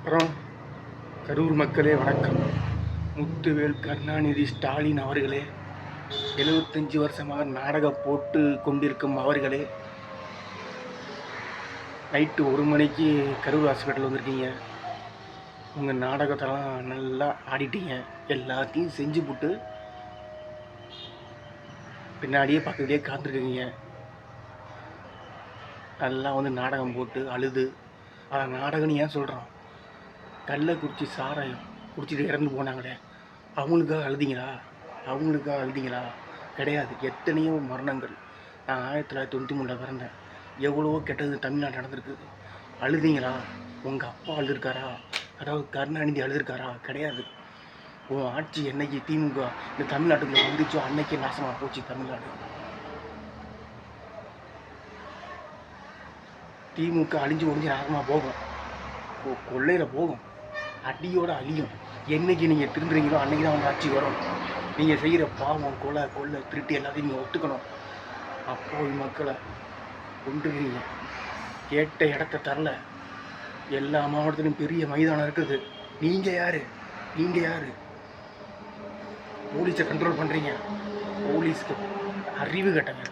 அப்புறம் கரூர் மக்களே வணக்கம். முத்துவேல் கருணாநிதி ஸ்டாலின் அவர்களே எழுபத்தஞ்சு வருஷமாக நாடகம் போட்டு கொண்டிருக்கும் அவர்களே நைட்டு ஒரு மணிக்கு கரூர் ஹாஸ்பிட்டல் வந்திருக்கீங்க. உங்கள் நாடகத்தெல்லாம் நல்லா ஆடிட்டீங்க. எல்லாத்தையும் செஞ்சு போட்டு பின்னாடியே பக்கத்துலேயே காத்திருக்கீங்க. நல்லா வந்து நாடகம் போட்டு அழுது. அதை நாடகம்னு ஏன் சொல்கிறோம் கள்ளக்குறிச்சி சாராயம் குடிச்சிட்டு இறந்து போனாங்களே அவங்களுக்காக அழுதிங்களா? அவங்களுக்காக அழுதிங்களா? கிடையாது. எத்தனையோ மரணங்கள். நான் ஆயிரத்தி தொள்ளாயிரத்தி தொண்ணூற்றி மூணில் பிறந்தேன். எவ்வளவோ கெட்டது தமிழ்நாடு நடந்திருக்குது. அழுதிங்களா? உங்கள் அப்பா அழுதுருக்காரா? அதாவது கருணாநிதி அழுதுருக்காரா? கிடையாது. உன் ஆட்சி என்னைக்கு திமுக இந்த தமிழ்நாட்டுக்குள்ளே வந்துச்சோ அன்னைக்கே நாசமாக போச்சு தமிழ்நாடு. திமுக அழிஞ்சு ஒழிஞ்சு நாசமாக போகும். கொ- போகும். அடியோட அழியும். என்னைக்கு நீங்கள் திருந்துறீங்களோ அன்னைக்கு தான் உங்கள் ஆட்சி வரும். நீங்கள் செய்கிற பாவம் கொலை கொள்ளை திருட்டு எல்லாத்தையும் நீங்கள் ஒத்துக்கணும். அப்போ மக்களை கொண்டுருக்கீங்க கேட்ட இடத்த தரல. எல்லா மாவட்டத்திலும் பெரிய மைதானம் இருக்குது. நீங்கள் யார்? நீங்கள் யார்? போலீஸை கண்ட்ரோல் பண்ணுறீங்க போலீஸ்க்கு அறிவு கட்டங்க.